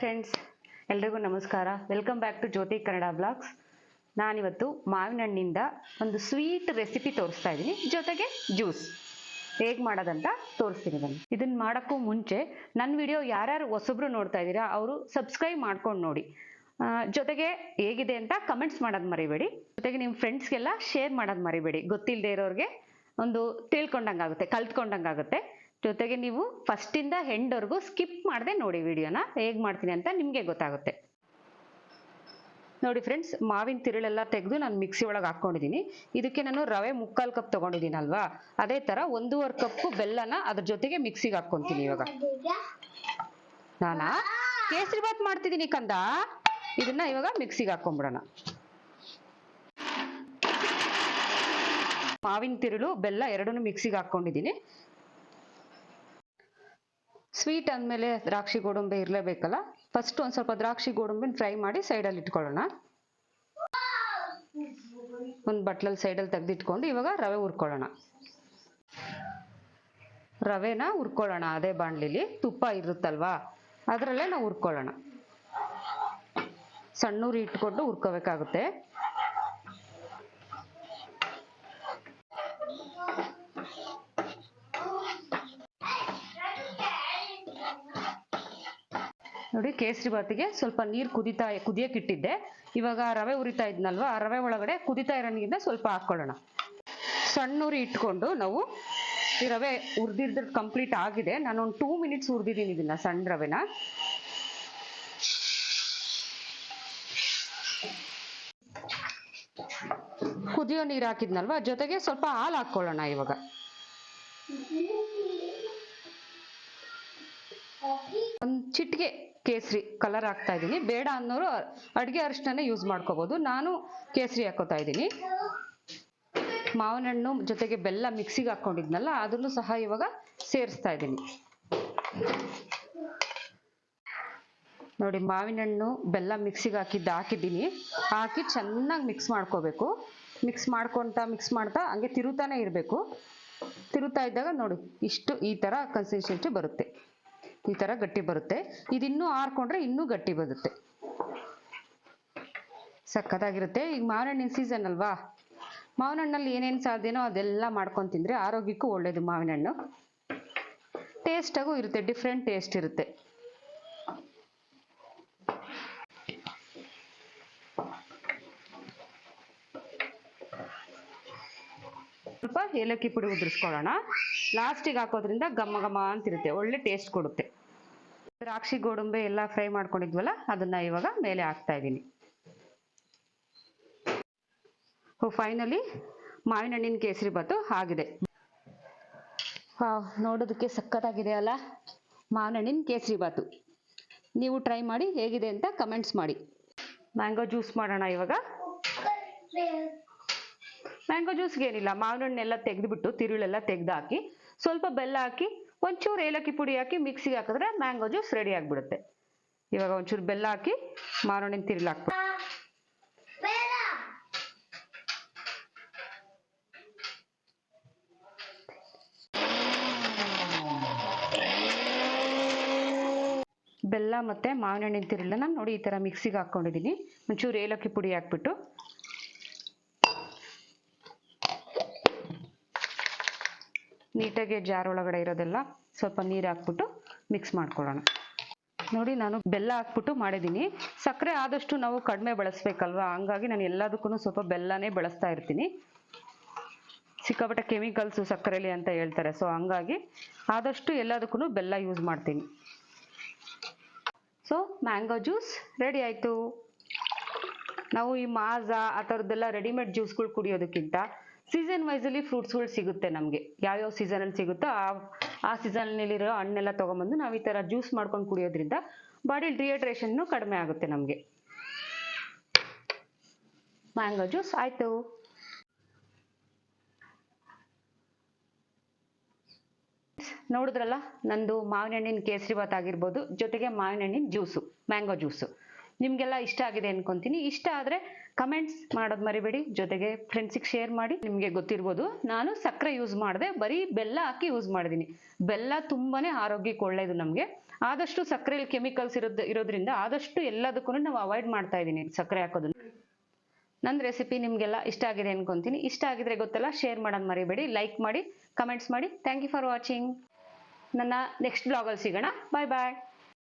Friends ಎಲ್ರಿಗೂ ನಮಸ್ಕಾರ. Welcome back to Jyothi Kannada blogs ನಾನಿವತ್ತು ಮಾವಿನ ಹಣ್ಣಿಂದ ಒಂದು ಸ್ವೀಟ್ ರೆಸಿಪಿ ತೋರಿಸ್ತಾ ಇದ್ದೀನಿ. ಜೊತೆಗೆ ಜ್ಯೂಸ್ ಹೇಗೆ ಮಾಡೋದಂತ ತೋರಿಸ್ತೀನಿ ಬನ್ನಿ. ಇದನ್ನ ಮಾಡೋಕ್ಕೂ ಮುಂಚೆ ನನ್ನ ವಿಡಿಯೋ ಯಾರ್ಯಾರು ಹೊಸೊಬ್ರು ನೋಡ್ತಾ ಇದ್ದೀರಾ, ಅವರು ಸಬ್ಸ್ಕ್ರೈಬ್ ಮಾಡ್ಕೊಂಡು ನೋಡಿ. ಜೊತೆಗೆ ಹೇಗಿದೆ ಅಂತ ಕಮೆಂಟ್ಸ್ ಮಾಡೋದು ಮರಿಬೇಡಿ. ಜೊತೆಗೆ ನಿಮ್ಮ ಫ್ರೆಂಡ್ಸ್ಗೆಲ್ಲ ಶೇರ್ ಮಾಡೋದು ಮರಿಬೇಡಿ. ಗೊತ್ತಿಲ್ಲದೆ ಇರೋರಿಗೆ ಒಂದು ತಿಳ್ಕೊಂಡಂಗಾಗುತ್ತೆ, ಕಲ್ತ್ಕೊಂಡಂಗಾಗುತ್ತೆ. ಜೊತೆಗೆ ನೀವು ಫಸ್ಟಿಂದ ಹೆಂಡ್ವರೆಗೂ ಸ್ಕಿಪ್ ಮಾಡದೆ ನೋಡಿ ವಿಡಿಯೋನ ಹೇಗೆ ಮಾಡ್ತೀನಿ ಅಂತ ನಿಮಗೆ ಗೊತ್ತಾಗುತ್ತೆ. ನೋಡಿ ಫ್ರೆಂಡ್ಸ್ ಮಾವಿನ ತಿರುಳೆಲ್ಲ ತೆಗೆದು ನಾನು ಮಿಕ್ಸಿ ಒಳಗೆ ಹಾಕ್ಕೊಂಡಿದ್ದೀನಿ ಇದಕ್ಕೆ ನಾನು ರವೆ ಮುಕ್ಕಾಲು ಕಪ್ ತೊಗೊಂಡಿದ್ದೀನಲ್ವಾ ಅದೇ ಥರ ಒಂದೂವರೆ ಕಪ್ಪು ಬೆಲ್ಲನ ಅದ್ರ ಜೊತೆಗೆ ಮಿಕ್ಸಿಗೆ ಹಾಕ್ಕೊಂತೀನಿ ಇವಾಗ. ನಾನಾ? ಕೇಸರಿ ಬಾತ್ ಮಾಡ್ತಿದ್ದೀನಿ ಕಂದ. ಇದನ್ನ ಇವಾಗ ಮಿಕ್ಸಿಗೆ ಹಾಕೊಂಡ್ಬಿಡೋಣ ಮಾವಿನ ತಿರುಳು, ಬೆಲ್ಲ ಎರಡನ್ನೂ ಮಿಕ್ಸಿಗೆ ಹಾಕ್ಕೊಂಡಿದ್ದೀನಿ ಸ್ವೀಟ್ ಅಂದಮೇಲೆ ದ್ರಾಕ್ಷಿ ಗೋಡಂಬಿ ಇರಲೇಬೇಕಲ್ಲ? ಫಸ್ಟ್ ಒಂದು ಸ್ವಲ್ಪ ದ್ರಾಕ್ಷಿ ಗೋಡಂಬಿನ ಫ್ರೈ ಮಾಡಿ ಸೈಡಲ್ಲಿ ಇಟ್ಕೊಳ್ಳೋಣ. ಒಂದು ಬಟ್ಲಲ್ಲಿ ಸೈಡಲ್ಲಿ ತೆಗೆದಿಟ್ಕೊಂಡು ಇವಾಗ ರವೆ ಹುರ್ಕೊಳ್ಳೋಣ. ರವೆನ ಹುರ್ಕೊಳ್ಳೋಣ ಅದೇ ಬಾಣಲಿಲಿ. ತುಪ್ಪ ಇರುತ್ತಲ್ವಾ? ಅದರಲ್ಲೇ ನಾವು ಹುರ್ಕೊಳ್ಳೋಣ. ಸಣ್ಣೂರಿ ಇಟ್ಕೊಂಡು ಹುರ್ಕೋಬೇಕಾಗುತ್ತೆ. ನೋಡಿ, ಕೇಸರಿ ಬಾತಿಗೆ ಸ್ವಲ್ಪ ನೀರು ಕುದಿತಾ ಕುದಿಯಕ್ಕೆ ಇಟ್ಟಿದ್ದೆ. ಇವಾಗ ರವೆ ಉರಿತಾ ಇದ್ನಲ್ವಾ, ಆ ರವೆ ಒಳಗಡೆ ಕುದಿತಾ ಇರೋ ನೀರನ್ನ ಸ್ವಲ್ಪ ಹಾಕ್ಕೊಳ್ಳೋಣ. ಸಣ್ಣ ಉರಿ ಇಟ್ಕೊಂಡು ನಾವು ಈ ರವೆ ಉರ್ದಿದ್ದ ಕಂಪ್ಲೀಟ್ ಆಗಿದೆ. ನಾನು ಒಂದು ಟೂ ಮಿನಿಟ್ಸ್ ಉರ್ದಿದ್ದೀನಿ ಇದನ್ನ, ಸಣ್ಣ ರವೆನ. ಕುದಿಯೋ ನೀರು ಹಾಕಿದ್ನಲ್ವಾ, ಜೊತೆಗೆ ಸ್ವಲ್ಪ ಹಾಲು ಹಾಕ್ಕೊಳ್ಳೋಣ ಇವಾಗ. ಒಂದು ಚಿಟಿಕೆ ಕೇಸರಿ ಕಲರ್ ಹಾಕ್ತಾ ಇದ್ದೀನಿ. ಬೇಡ ಅನ್ನೋರು ಅಡುಗೆ ಅರಿಶಿನ ಯೂಸ್ ಮಾಡ್ಕೋಬೋದು. ನಾನು ಕೇಸರಿ ಹಾಕೋತಾ ಇದ್ದೀನಿ. ಮಾವಿನ ಹಣ್ಣು ಜೊತೆಗೆ ಬೆಲ್ಲ ಮಿಕ್ಸಿಗೆ ಹಾಕ್ಕೊಂಡಿದ್ನಲ್ಲ ಅದನ್ನು ಸಹ ಇವಾಗ ಸೇರಿಸ್ತಾ ಇದ್ದೀನಿ. ನೋಡಿ ಮಾವಿನ ಹಣ್ಣು ಬೆಲ್ಲ ಮಿಕ್ಸಿಗೆ ಹಾಕಿದ್ದು, ಹಾಕಿದ್ದೀನಿ. ಹಾಕಿ ಚೆನ್ನಾಗಿ ಮಿಕ್ಸ್ ಮಾಡ್ಕೋಬೇಕು. ಮಿಕ್ಸ್ ಮಾಡ್ಕೊತಾ ಮಿಕ್ಸ್ ಮಾಡ್ತಾ ಹಂಗೆ ತಿರುತಾನೆ ಇರಬೇಕು. ತಿರುತ್ತಾ ಇದ್ದಾಗ ನೋಡಿ, ಇಷ್ಟು ಈ ಥರ ಕನ್ಸಿಸ್ಟೆನ್ಸಿ ಬರುತ್ತೆ. ಈ ತರ ಗಟ್ಟಿ ಬರುತ್ತೆ. ಇದಿನ್ನೂ ಆರ್ಕೊಂಡ್ರೆ ಇನ್ನೂ ಗಟ್ಟಿ ಬರುತ್ತೆ. ಸಖತ್ತಾಗಿರುತ್ತೆ. ಈಗ ಮಾವಿನಹಣ್ಣಿನ ಸೀಸನ್ ಅಲ್ವಾ? ಮಾವಿನ ಹಣ್ಣಲ್ಲಿ ಏನೇನು ಸಾಧ್ಯನೋ ಅದೆಲ್ಲ ಮಾಡ್ಕೊಂಡು ತಿಂದರೆ ಆರೋಗ್ಯಕ್ಕೂ ಒಳ್ಳೇದು ಮಾವಿನ ಹಣ್ಣು ಟೇಸ್ಟಾಗೂ ಇರುತ್ತೆ ಡಿಫ್ರೆಂಟ್ ಟೇಸ್ಟ್ ಇರುತ್ತೆ. ಸ್ವಲ್ಪ ಏಲಕ್ಕಿ ಪುಡಿ ಉದುರಿಸ್ಕೊಳ್ಳೋಣ. ಲಾಸ್ಟಿಗೆ ಹಾಕೋದ್ರಿಂದ ಘಮ ಘಮ ಅಂತಿರುತ್ತೆ, ಒಳ್ಳೆ ಟೇಸ್ಟ್ ಕೊಡುತ್ತೆ. ದ್ರಾಕ್ಷಿ ಗೋಡಂಬಿ ಎಲ್ಲ ಫ್ರೈ ಮಾಡ್ಕೊಂಡಿದ್ವಲ್ಲ ಅದನ್ನ ಇವಾಗ ಮೇಲೆ ಹಾಕ್ತಾ ಇದ್ದೀನಿ. ಫೈನಲಿ ಮಾವಿನ ಹಣ್ಣಿನ ಕೇಸರಿ ಬಾತು ಆಗಿದೆ. ನೋಡೋದಕ್ಕೆ ಸಖತ್ತಾಗಿದೆ ಅಲ್ಲ? ಮಾವಿನ ಹಣ್ಣಿನ ಕೇಸರಿ ಬಾತು ನೀವು ಟ್ರೈ ಮಾಡಿ ಹೇಗಿದೆ ಅಂತ ಕಮೆಂಟ್ಸ್ ಮಾಡಿ. ಮ್ಯಾಂಗೋ ಜ್ಯೂಸ್ ಮಾಡೋಣ ಇವಾಗ. ಮ್ಯಾಂಗೋ ಜ್ಯೂಸ್ಗೆ ಏನಿಲ್ಲ ಮಾವಿನ ಹಣ್ಣೆಲ್ಲ ತೆಗೆದುಬಿಟ್ಟು ತಿರುಳೆಲ್ಲ ತೆಗೆದು ಹಾಕಿ ಸ್ವಲ್ಪ ಬೆಲ್ಲ ಹಾಕಿ ಒಂಚೂರು ಏಲಕ್ಕಿ ಪುಡಿ ಹಾಕಿ ಮಿಕ್ಸಿಗೆ ಹಾಕಿದ್ರೆ ಮ್ಯಾಂಗೋ ಜ್ಯೂಸ್ ರೆಡಿ ಆಗಿಬಿಡುತ್ತೆ. ಇವಾಗ ಒಂಚೂರು ಬೆಲ್ಲ ಹಾಕಿ ಮಾರೋಣಿನ ತಿರುಳು ಹಾಕ್ಬಿಟ್ಟು ಬೆಲ್ಲ ಮತ್ತು ಮಾವಿನ ಹಣ್ಣಿನ ತಿರುಳನ್ನ ನೋಡಿ ಈ ಥರ ಮಿಕ್ಸಿಗೆ ಹಾಕ್ಕೊಂಡಿದ್ದೀನಿ ಒಂಚೂರು ಏಲಕ್ಕಿ ಪುಡಿ ಹಾಕ್ಬಿಟ್ಟು. ನೀಟಾಗಿ ಜಾರ್ ಒಳಗಡೆ ಇರೋದೆಲ್ಲ ಸ್ವಲ್ಪ ನೀರು ಹಾಕ್ಬಿಟ್ಟು ಮಿಕ್ಸ್ ಮಾಡ್ಕೊಳ್ಳೋಣ. ನೋಡಿ ನಾನು ಬೆಲ್ಲ ಹಾಕ್ಬಿಟ್ಟು ಮಾಡಿದ್ದೀನಿ. ಸಕ್ಕರೆ ಆದಷ್ಟು ನಾವು ಕಡಿಮೆ ಬಳಸ್ಬೇಕಲ್ವಾ? ಹಂಗಾಗಿ ನಾನು ಎಲ್ಲದಕ್ಕೂ ಸ್ವಲ್ಪ ಬೆಲ್ಲನೇ ಬಳಸ್ತಾ ಇರ್ತೀನಿ. ಸಿಕ್ಕಾಪಟ್ಟೆ ಕೆಮಿಕಲ್ಸು ಸಕ್ಕರೆಲಿ ಅಂತ ಹೇಳ್ತಾರೆ. ಸೊ ಹಂಗಾಗಿ ಆದಷ್ಟು ಎಲ್ಲದಕ್ಕೂ ಬೆಲ್ಲ ಯೂಸ್ ಮಾಡ್ತೀನಿ. ಸೊ ಮ್ಯಾಂಗೋ ಜ್ಯೂಸ್ ರೆಡಿ ಆಯಿತು. ನಾವು ಈ ಮಾಜಾ ಆ ಥರದ್ದೆಲ್ಲ ರೆಡಿಮೇಡ್ ಜ್ಯೂಸ್ಗಳು ಕುಡಿಯೋದಕ್ಕಿಂತ ಸೀಸನ್ ವೈಸಲ್ಲಿ ಫ್ರೂಟ್ಸ್ಗಳು ಸಿಗುತ್ತೆ ನಮಗೆ. ಯಾವ್ಯಾವ ಸೀಸನಲ್ಲಿ ಸಿಗುತ್ತೋ ಆ ಆ ಸೀಸನ್ನಲ್ಲಿರೋ ಹಣ್ಣೆಲ್ಲ ತೊಗೊಂಬಂದು ನಾವು ಈ ಥರ ಜ್ಯೂಸ್ ಮಾಡ್ಕೊಂಡು ಕುಡಿಯೋದ್ರಿಂದ ಬಾಡಿ ಡಿಹೈಡ್ರೇಷನ್ನು ಕಡಿಮೆ ಆಗುತ್ತೆ ನಮಗೆ. ಮ್ಯಾಂಗೋ ಜ್ಯೂಸ್ ಆಯಿತು. ನೋಡಿದ್ರಲ್ಲ, ನಂದು ಮಾವಿನ ಹಣ್ಣಿನ ಕೇಸರಿ ಬಾತ್ ಆಗಿರ್ಬೋದು, ಜೊತೆಗೆ ಮಾವಿನ ಹಣ್ಣಿನ ಜ್ಯೂಸು ಮ್ಯಾಂಗೋ ಜ್ಯೂಸು ನಿಮಗೆಲ್ಲ ಇಷ್ಟ ಆಗಿದೆ ಅನ್ಕೊಂತೀನಿ. ಇಷ್ಟ ಆದರೆ ಕಮೆಂಟ್ಸ್ ಮಾಡೋದು ಮರಿಬೇಡಿ. ಜೊತೆಗೆ ಫ್ರೆಂಡ್ಸಿಗೆ ಶೇರ್ ಮಾಡಿ. ನಿಮಗೆ ಗೊತ್ತಿರ್ಬೋದು, ನಾನು ಸಕ್ಕರೆ ಯೂಸ್ ಮಾಡಿದೆ, ಬರೀ ಬೆಲ್ಲ ಹಾಕಿ ಯೂಸ್ ಮಾಡಿದ್ದೀನಿ ಬೆಲ್ಲ ತುಂಬಾ ಆರೋಗ್ಯಕ್ಕೆ ಒಳ್ಳೆಯದು ನಮಗೆ. ಆದಷ್ಟು ಸಕ್ಕರೆಯಲ್ಲಿ ಕೆಮಿಕಲ್ಸ್ ಇರೋದು, ಇರೋದ್ರಿಂದ ಆದಷ್ಟು ಎಲ್ಲದಕ್ಕೂ ನಾವು ಅವಾಯ್ಡ್ ಮಾಡ್ತಾ ಇದ್ದೀನಿ ಸಕ್ಕರೆ ಹಾಕೋದನ್ನ. ನನ್ನ ರೆಸಿಪಿ ನಿಮಗೆಲ್ಲ ಇಷ್ಟ ಆಗಿದೆ ಅನ್ಕೊಂತೀನಿ. ಇಷ್ಟ ಆಗಿದ್ರೆ ಗೊತ್ತಲ್ಲ ಶೇರ್ ಮಾಡೋದು ಮರಿಬೇಡಿ. ಲೈಕ್ ಮಾಡಿ ಕಮೆಂಟ್ಸ್ ಮಾಡಿ. ಥ್ಯಾಂಕ್ ಯು ಫಾರ್ ವಾಚಿಂಗ್ ನನ್ನ ನೆಕ್ಸ್ಟ್ ಬ್ಲಾಗಲ್ಲಿ ಸಿಗೋಣ. ಬಾಯ್ ಬಾಯ್